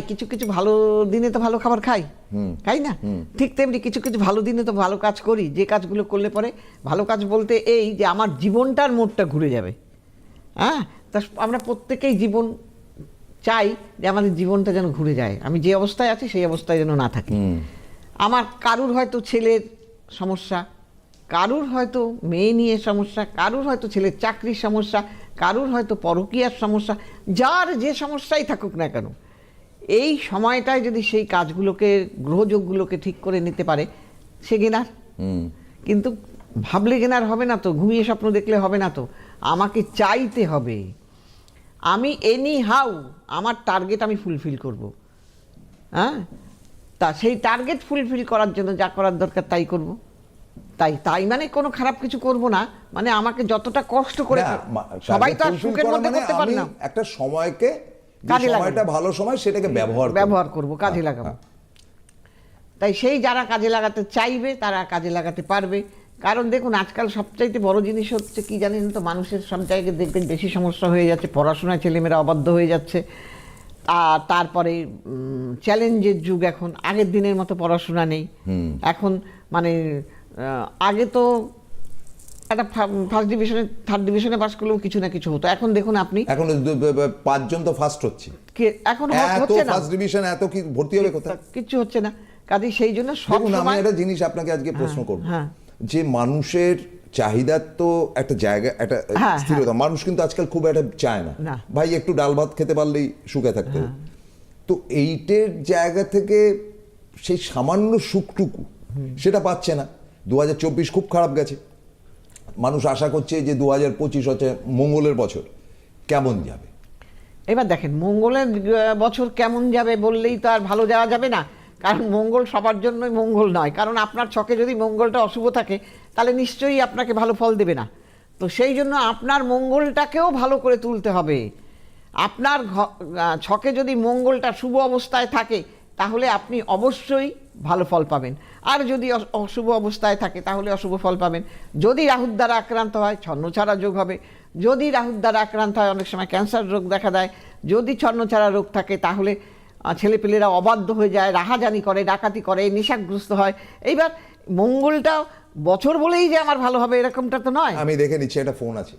কিছু কিছু ভালো দিনে তো ভালো খাবার খাই। খাই না? ঠিক তেমনি কিছু কিছু ভালো দিনে তো ভালো কাজ করি। যে কাজগুলো করলে পরে ভালো কাজ বলতে এই যে আমার জীবনটার মোড়টা ঘুরে যাবে। হ্যাঁ? তা আমরা প্রত্যেকেই জীবন চাই যে আমাদের জীবনটা যেন ঘুরে যায়। আমি যে অবস্থায় আছি সেই অবস্থায় যেন না থাকি। আমার কারুর হয়তো ছেলের সমস্যা কারুর হয়তো মেয়ে নিয়ে সমস্যা কারুর হয়তো ছেলের চাকরির সমস্যা কারুর হয়তো পরকীয়ার সমস্যা যার যে সমস্যাই থাকুক না কেন এই সময়টায় যদি সেই কাজগুলোকে গ্রহযোগগুলোকে ঠিক করে নিতে পারে সে গেনার। কিন্তু ভাবলে গেনার হবে না তো ঘুমিয়ে স্বপ্ন দেখলে হবে না তো। আমাকে চাইতে হবে। আমি এনি হাউ আমার টার্গেট আমি ফুলফিল করব। হ্যাঁ? তা সেই টার্গেট ফুলফিল করার জন্য যা করার দরকার তাই করব। তাই তাই মানে কোনো খারাপ কিছু করব না। মানে আমাকে যতটা কষ্ট করে সবাই তো আর সুখের মধ্যে মানে করতে পারে না। একটা সময়কে কাজে। সময়টা ভালো সময় সেটাকে ব্যবহার ব্যবহার করব কাজে হ্যাঁ, লাগাবো। হ্যাঁ। তাই সেই যারা কাজে লাগাতে চাইবে তারা কাজে লাগাতে পারবে। কারণ দেখুন আজকাল সবচাইতে বড় জিনিস হচ্ছে কি জানেন তো মানুষের সব জায়গায় দেখবেন বেশি সমস্যা হয়ে যাচ্ছে পড়াশোনায় ছেলেমেয়েরা অবাধ্য হয়ে যাচ্ছে। আর তারপরে চ্যালেঞ্জের যুগ এখন। আগের দিনের মতো পড়াশোনা নেই। এখন মানে আগে তো একটা ফার্স্ট ডিভিশনে থার্ড ডিভিশনে পাস করলেও কিছু না কিছু হতো। এখন দেখুন আপনি এখন পাঁচজন তো ফার্স্ট হচ্ছে। এখন হচ্ছে না। ফার্স্ট ডিভিশন এত কি ভর্তি হবে কোথায়? কিচ্ছু হচ্ছে না। কাজে সেই জন্য সব আমি একটা জিনিস আপনাকে আজকে প্রশ্ন করব। হ্যাঁ। যে মানুষের চাহিদার তো একটা জায়গা একটা হ্যাঁ, স্থিরতা। মানুষ কিন্তু আজকাল খুব একটা চায় না। না। ভাই একটু ডাল ভাত খেতে পারলেই সুখে থাকতে তো এইটের জায়গা থেকে সেই সামান্য সুখটুকু সেটা পাচ্ছে না। দু হাজার চব্বিশ খুব খারাপ গেছে। মানুষ আশা করছে যে দু হাজার পঁচিশ হচ্ছে মঙ্গলের বছর। কেমন যাবে? এবার দেখেন, মঙ্গলের বছর কেমন যাবে বললেই তো আর ভালো যাওয়া যাবে না। কারণ মঙ্গল সবার জন্যই মঙ্গল নয়। কারণ আপনার ছকে যদি মঙ্গলটা অশুভ থাকে, তাহলে নিশ্চয়ই আপনাকে ভালো ফল দেবে না। তো সেই জন্য আপনার মঙ্গলটাকেও ভালো করে তুলতে হবে। আপনার ছকে যদি মঙ্গলটা শুভ অবস্থায় থাকে তাহলে আপনি অবশ্যই ভালো ফল পাবেন। আর যদি অশুভ অবস্থায় থাকে, তাহলে অশুভ ফল পাবেন। যদি রাহুর দ্বারা আক্রান্ত হয় ছন্নছাড়া যোগ হবে। যদি রাহুর দ্বারা আক্রান্ত হয়, অনেক সময় ক্যান্সার রোগ দেখা দেয়। যদি ছন্নছাড়া রোগ থাকে, তাহলে ছেলেপেলেরা অবাধ্য হয়ে যায়, রাহাজানি করে, ডাকাতি করে, নেশাগ্রস্ত হয়। এইবার মঙ্গলটা বছর বলেই যে আমার ভালো হবে, এরকমটা তো নয়। আমি দেখে নিচ্ছি, একটা ফোন আছে।